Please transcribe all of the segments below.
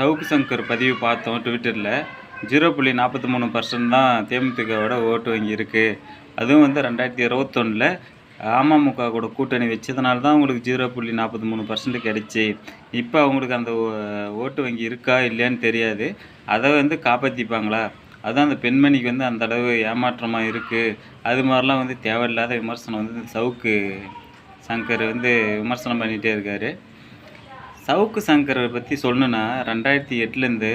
சவுக்கு சங்கர் பதிவு பார்த்தோம் ட்விட்டரில். ஜீரோ புள்ளி நாற்பத்தி மூணு பர்சன்ட் தான் தேமுதிகவோட ஓட்டு வங்கி இருக்குது அதுவும் வந்து ரெண்டாயிரத்தி இருபத்தொன்னில் அமமுக கூட கூட்டணி வச்சதுனால தான் அவங்களுக்கு ஜீரோ புள்ளி நாற்பத்தி மூணு பர்சன்ட் கிடச்சி. இப்போ அவங்களுக்கு அந்த ஓ- ஓட்டு வங்கி இருக்கா இல்லையான்னு தெரியாது. அதை வந்து காப்பாற்றிப்பாங்களா அதுதான் அந்த பெண்மணிக்கு வந்து அந்த அளவு ஏமாற்றமாக இருக்குது அது மாதிரிலாம் வந்து தேவையில்லாத விமர்சனம் வந்து இந்த சவுக்கு சங்கர் வந்து விமர்சனம் பண்ணிகிட்டே இருக்காரு. சவுக்கு சங்கரை பற்றி சொல்லணுன்னா ரெண்டாயிரத்தி எட்டுலேருந்து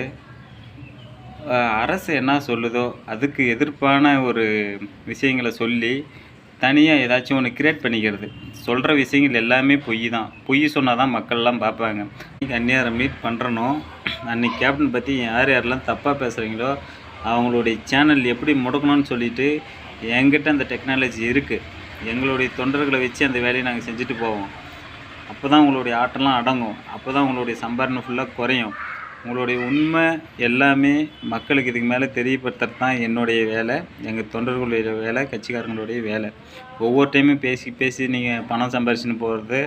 அரசு என்ன சொல்லுதோ அதுக்கு எதிர்ப்பான ஒரு விஷயங்களை சொல்லி தனியாக ஏதாச்சும் ஒன்று கிரியேட் பண்ணிக்கிறது. சொல்கிற விஷயங்கள் எல்லாமே பொய் தான். பொய் சொன்னால் தான் மக்கள்லாம் பார்ப்பாங்க. இன்றைக்கி அந்நியாரை மீட் பண்ணுறனோ அன்றைக்கி கேப்டன் பற்றி யார் யாரெல்லாம் தப்பாக பேசுகிறீங்களோ அவங்களுடைய சேனல் எப்படி முடக்கணும்னு சொல்லிட்டு என்கிட்ட அந்த டெக்னாலஜி இருக்குது எங்களுடைய தொண்டர்களை வச்சு அந்த வேலையை நாங்கள் செஞ்சுட்டு போவோம். அப்போ தான் உங்களுடைய ஆட்டம்லாம் அடங்கும். அப்போ தான் உங்களுடைய சம்பாரணை ஃபுல்லாக குறையும். உங்களுடைய உண்மை எல்லாமே மக்களுக்கு இதுக்கு மேலே தெரியப்படுத்துறது தான் என்னுடைய வேலை எங்கள் தொண்டர்களுடைய வேலை கட்சிக்காரங்களுடைய வேலை. ஒவ்வொரு டைமும் பேசி பேசி நீங்கள் பணம் சம்பாரிச்சுன்னு போகிறது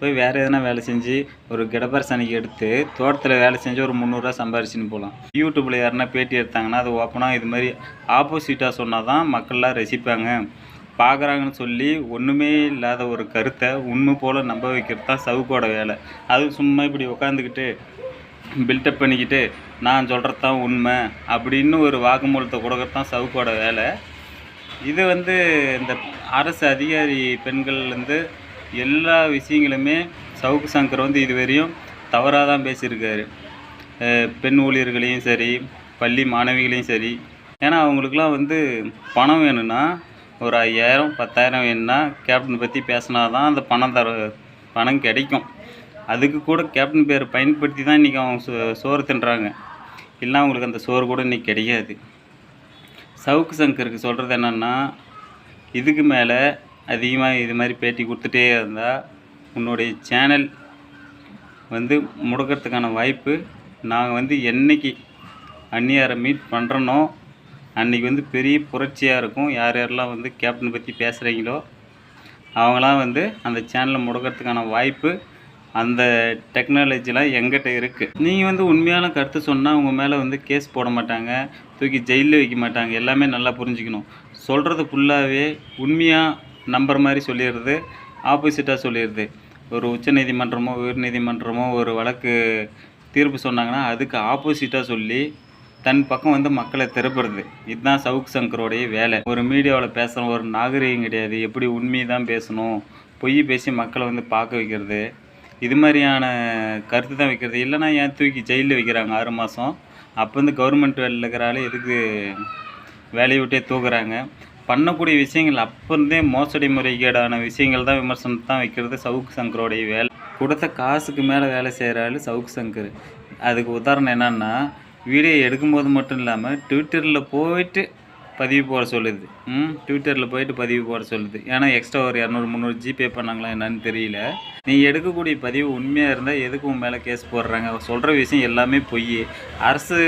போய் வேறு எதனா வேலை செஞ்சு ஒரு கிடப்பர் சனிக்கு எடுத்து தோட்டத்தில் வேலை செஞ்சு ஒரு முந்நூறுரூவா சம்பாரிச்சுன்னு போகலாம் யூடியூப்பில் யாருன்னா பேட்டி எடுத்தாங்கன்னா அது ஓப்பனாக இது மாதிரி ஆப்போசிட்டாக சொன்னால் தான் மக்கள்லாம் ரசிப்பாங்க. பார்க்குறாங்கன்னு சொல்லி ஒன்றுமே இல்லாத ஒரு கருத்தை உண்மை போல் நம்ப வைக்கிறது தான் சவுக்கோட வேலை. அது சும்மா இப்படி உட்காந்துக்கிட்டு பில்டப் பண்ணிக்கிட்டு நான் சொல்கிறது தான் உண்மை அப்படின்னு ஒரு வாக்குமூலத்தை கொடுக்கறது தான் சவுக்கோட வேலை. இது வந்து இந்த அரசு அதிகாரி பெண்கள்லேருந்து எல்லா விஷயங்களுமே சவுக்கு சங்கர் வந்து இதுவரையும் தவறாக தான் பேசியிருக்காரு. பெண் ஊழியர்களையும் சரி பள்ளி மாணவிகளையும் சரி. ஏன்னா அவங்களுக்குலாம் வந்து பணம் வேணும்னா ஒரு ஐயாயிரம் பத்தாயிரம் வேணும்னா கேப்டன் பற்றி பேசினா தான் அந்த பணம் தர பணம் கிடைக்கும். அதுக்கு கூட கேப்டன் பேர் பயன்படுத்தி தான் இன்றைக்கி அவங்க சோ சோறு தின்றாங்க. இல்லைன்னா அவங்களுக்கு அந்த சோறு கூட இன்றைக்கி கிடைக்காது சவுக்கு சங்கருக்கு சொல்கிறது என்னென்னா இதுக்கு மேலே அதிகமாக இது மாதிரி பேட்டி கொடுத்துட்டே இருந்தால் உன்னுடைய சேனல் வந்து முடக்கிறதுக்கான வாய்ப்பு நாங்கள் வந்து என்னைக்கு அந்நியாரை மீட் பண்ணுறனோ அன்றைக்கி வந்து பெரிய புரட்சியாக இருக்கும். யார் யாரெல்லாம் வந்து கேப்டன் பற்றி பேசுகிறீங்களோ அவங்களாம் வந்து அந்த சேனலை முடக்கிறதுக்கான வாய்ப்பு அந்த டெக்னாலஜிலாம் எங்கிட்ட இருக்குது நீங்கள் வந்து உண்மையான கருத்து சொன்னால் உங்கள் மேலே வந்து கேஸ் போட மாட்டாங்க. தூக்கி ஜெயிலில் வைக்க மாட்டாங்க. எல்லாமே நல்லா புரிஞ்சுக்கணும். சொல்கிறது ஃபுல்லாகவே உண்மையாக நம்புற மாதிரி சொல்லிடுறது ஆப்போசிட்டாக சொல்லிடுது ஒரு உச்சநீதிமன்றமோ உயர்நீதிமன்றமோ ஒரு வழக்கு தீர்ப்பு சொன்னாங்கன்னா அதுக்கு ஆப்போசிட்டாக சொல்லி தன் பக்கம் வந்து மக்களை திருப்புறது. இதுதான் சவுக் சங்கரோடைய வேலை. ஒரு மீடியாவில் பேசுகிற ஒரு நாகரிகம் கிடையாது. எப்படி உண்மையை தான் பேசணும்? பொய் பேசி மக்களை வந்து பார்க்க வைக்கிறது. இது மாதிரியான கருத்து தான் வைக்கிறது. இல்லைன்னா ஏன் தூக்கி ஜெயிலில் வைக்கிறாங்க ஆறு மாதம் அப்போ வந்து கவர்மெண்ட் வேலையில் இருக்கிறாலே எதுக்கு வேலையை விட்டே தூக்குறாங்க? பண்ணக்கூடிய விஷயங்கள் அப்போ இருந்தே மோசடி முறைகேடான விஷயங்கள் தான் விமர்சனம் தான் வைக்கிறது சவுக்கு சங்கரோடைய வேலை. கொடுத்த காசுக்கு மேலே வேலை செய்கிற ஆள் சவுக்கு சங்கர். அதுக்கு உதாரணம் என்னன்னா வீடியோ எடுக்கும்போது மட்டும் இல்லாமல் ட்விட்டரில் போயிட்டு பதிவு போட சொல்லுது. ம் ட்விட்டரில் போயிட்டு பதிவு போட சொல்லுது. ஏன்னா எக்ஸ்ட்ரா ஒரு இரநூறு முந்நூறு ஜிபே பண்ணாங்களா என்னன்னு தெரியல. நீ எடுக்கக்கூடிய பதிவு உண்மையாக இருந்தால் எதுக்கு உன் மேலே கேஸ் போடுறாங்க? சொல்கிற விஷயம் எல்லாமே பொய். அரசு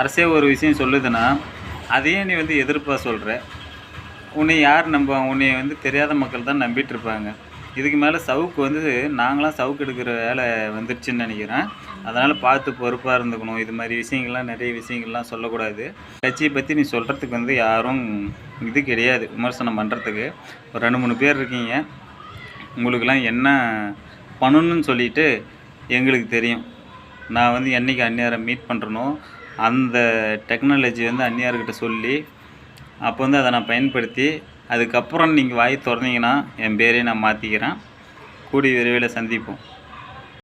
அரசே ஒரு விஷயம் சொல்லுதுன்னா அதையே நீ வந்து எதிர்ப்பாக சொல்கிற உன்னை யார் நம்ப உன்னை வந்து தெரியாத மக்கள் தான் நம்பிட்டு இருப்பாங்க. இதுக்கு மேலே சவுக்கு வந்து நாங்களாம் சவுக்கு எடுக்கிற வேலை வந்துடுச்சுன்னு நினைக்கிறேன். அதனால் பார்த்து பொறுப்பாக இருந்துக்கணும். இது மாதிரி விஷயங்கள்லாம் நிறைய விஷயங்கள்லாம் சொல்லக்கூடாது. கட்சியை பற்றி நீ சொல்கிறதுக்கு வந்து யாரும் இது கிடையாது விமர்சனம் பண்ணுறதுக்கு ஒரு ரெண்டு மூணு பேர் இருக்கீங்க. உங்களுக்கெல்லாம் என்ன பண்ணணும்னு சொல்லிட்டு எங்களுக்கு தெரியும். நான் வந்து என்னைக்கு அந்நியாரை மீட் பண்ணுறனோ அந்த டெக்னாலஜி வந்து அந்நியார்கிட்ட சொல்லி அப்போ வந்து அதை நான் பயன்படுத்தி அதுக்கப்புறம் நீங்கள் வாய் திறந்தீங்கன்னா என் பேரையும் நான் மாற்றிக்கிறேன் கூடிய விரைவில் சந்திப்போம்.